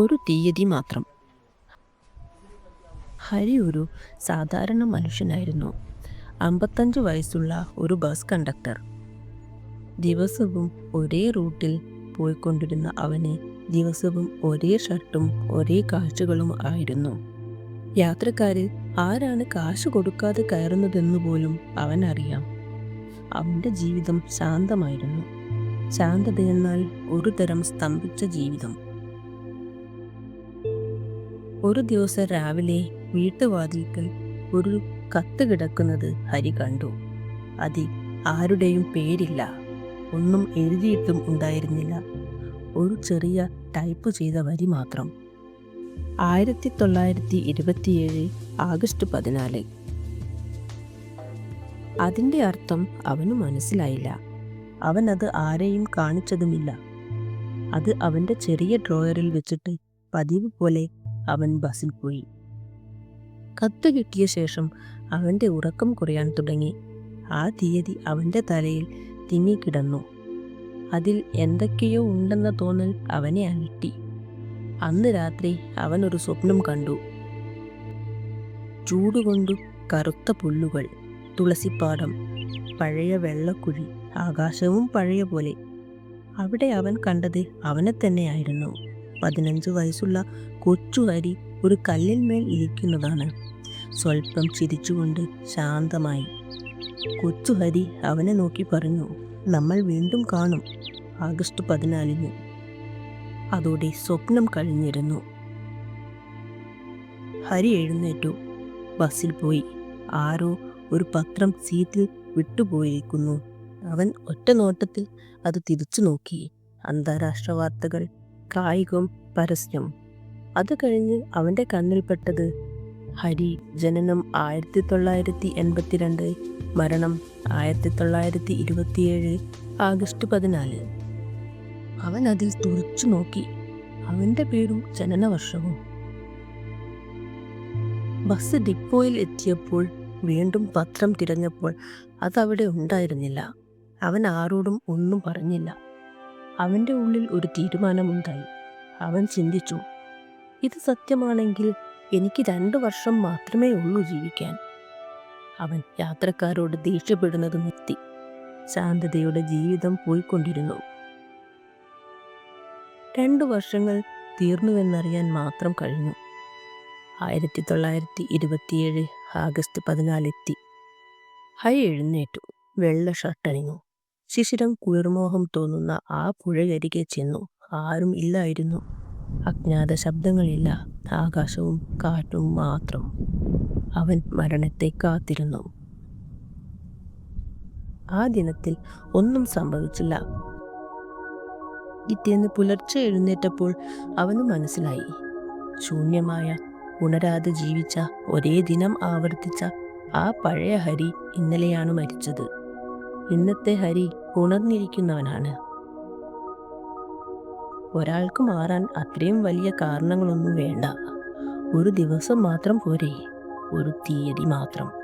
ഒരു തീയതി മാത്രം. ഹരി ഒരു സാധാരണ മനുഷ്യനായിരുന്നു. അമ്പത്തഞ്ച് വയസ്സുള്ള ഒരു ബസ് കണ്ടക്ടർ. ദിവസവും ഒരേ റൂട്ടിൽ പോയിക്കൊണ്ടിരുന്ന അവന് ദിവസവും ഒരേ ഷർട്ടും ഒരേ കാഴ്ചകളും ആയിരുന്നു. യാത്രക്കാരിൽ ആരാണ് കാശ് കൊടുക്കാതെ കയറുന്നതെന്ന് പോലും അവനറിയാം. അവന്റെ ജീവിതം ശാന്തമായിരുന്നു. ശാന്തതയെന്നാൽ ഒരു തരം സ്തംഭിച്ച ജീവിതം. ഒരു ദിവസം രാവിലെ വീട്ടുവാതിൽക്കൽ ഒരു കത്ത് കിടക്കുന്നത് ഹരി കണ്ടു. അതിൽ ആരുടെയും പേരില്ല. ഒന്നും എഴുതിയിട്ടും ഉണ്ടായിരുന്നില്ല. ഒരു ചെറിയ ടൈപ്പ് ചെയ്ത വരി മാത്രം. ആയിരത്തി തൊള്ളായിരത്തി ഇരുപത്തിയേഴ് ആഗസ്റ്റ് പതിനാല്. അതിന്റെ അർത്ഥം അവന് മനസ്സിലായില്ല. അവൻ അത് ആരെയും കാണിച്ചതുമില്ല. അത് അവന്റെ ചെറിയ ഡ്രോയറിൽ വെച്ചിട്ട് പതിവ് പോലെ അവൻ ബസ്സിൽ പോയി. കത്ത് കിട്ടിയ ശേഷം അവന്റെ ഉറക്കം കുറയാൻ തുടങ്ങി. ആ തീയതി അവന്റെ തലയിൽ തിങ്ങിക്കിടന്നു. അതിൽ എന്തൊക്കെയോ ഉണ്ടെന്ന തോന്നൽ അവനെ അലട്ടി. അന്ന് രാത്രി അവൻ ഒരു സ്വപ്നം കണ്ടു. ചൂടുകൊണ്ടു കറുത്ത പുല്ലുകൾ തുളസിപ്പാടം പഴയ വെള്ളക്കുഴി ആകാശവും പഴയ പോലെ. അവിടെ അവൻ കണ്ടത് അവനെ തന്നെയായിരുന്നു പതിനഞ്ച് വയസ്സുള്ള കൊച്ചു ഹരി ഒരു കല്ലിന്മേൽ ഇരിക്കുന്നതാണ്. സ്വല്പം ചിരിച്ചുകൊണ്ട് ശാന്തമായി. കൊച്ചു ഹരി അവനെ നോക്കി പറഞ്ഞു നമ്മൾ വീണ്ടും കാണും ആഗസ്റ്റ് പതിനാലിന്. അതോടെ സ്വപ്നം കഴിഞ്ഞിരുന്നു. ഹരി എഴുന്നേറ്റു. ബസ്സിൽ പോയി. ആരോ ഒരു പത്രം സീറ്റിൽ വിട്ടുപോയിരിക്കുന്നു. അവൻ ഒറ്റ നോട്ടത്തിൽ അത് തിരിച്ചു നോക്കി. അന്താരാഷ്ട്ര വാർത്തകൾ കായികം പരസ്യം. അത് കഴിഞ്ഞ് അവന്റെ കണ്ണിൽപ്പെട്ടത് ഹരി. ജനനം ആയിരത്തി തൊള്ളായിരത്തി എൺപത്തിരണ്ട് മരണം ആയിരത്തി തൊള്ളായിരത്തി ഇരുപത്തിയേഴ് ആഗസ്റ്റ് പതിനാല്. അവൻ അതിൽ തുറച്ചു നോക്കി. അവന്റെ പേരും ജനനവർഷവും. ബസ് ഡിപ്പോയിൽ എത്തിയപ്പോൾ വീണ്ടും പത്രം തിരഞ്ഞപ്പോൾ അതവിടെ ഉണ്ടായിരുന്നില്ല. അവൻ ആരോടും ഒന്നും പറഞ്ഞില്ല. അവന്റെ ഉള്ളിൽ ഒരു തീരുമാനമുണ്ടായി. അവൻ ചിന്തിച്ചു ഇത് സത്യമാണെങ്കിൽ എനിക്ക് രണ്ടു വർഷം മാത്രമേ ഉള്ളൂ ജീവിക്കാൻ. അവൻ യാത്രക്കാരോട് ദേഷ്യപ്പെടുന്നത് നിർത്തി. ശാന്തതയുടെ ജീവിതം പോയിക്കൊണ്ടിരുന്നു. രണ്ടു വർഷങ്ങൾ തീർന്നുവെന്നറിയാൻ മാത്രം കഴിഞ്ഞു. ആയിരത്തി തൊള്ളായിരത്തി ഇരുപത്തിയേഴ് ആഗസ്റ്റ് പതിനാലെത്തി ഹൈ എഴുന്നേറ്റു. വെള്ള ഷർട്ടണിഞ്ഞു. ശിശിരം കുളിർമോഹം തോന്നുന്ന ആ പുഴയരികെ ചെന്നു. ആരും ഇല്ലായിരുന്നു. അജ്ഞാത ശബ്ദങ്ങളില്ല. ആകാശവും കാറ്റും മാത്രം. അവൻ മരണത്തെ കാത്തിരുന്നു. ആ ദിനത്തിൽ ഒന്നും സംഭവിച്ചില്ല. പിറ്റേന്ന് പുലർച്ചെ എഴുന്നേറ്റപ്പോൾ അവന് മനസ്സിലായി. ശൂന്യമായ ഉണരാതെ ജീവിച്ച ഒരേ ദിനം ആവർത്തിച്ച ആ പഴയ ഹരി ഇന്നലെയാണ് മരിച്ചത്. ഇന്നത്തെ ഹരി ഉണർന്നിരിക്കുന്നവനാണ്. ഒരാൾക്ക് മാറാൻ അത്രയും വലിയ കാരണങ്ങളൊന്നും വേണ്ട. ഒരു ദിവസം മാത്രം പോരെ. ഒരു തീയതി മാത്രം.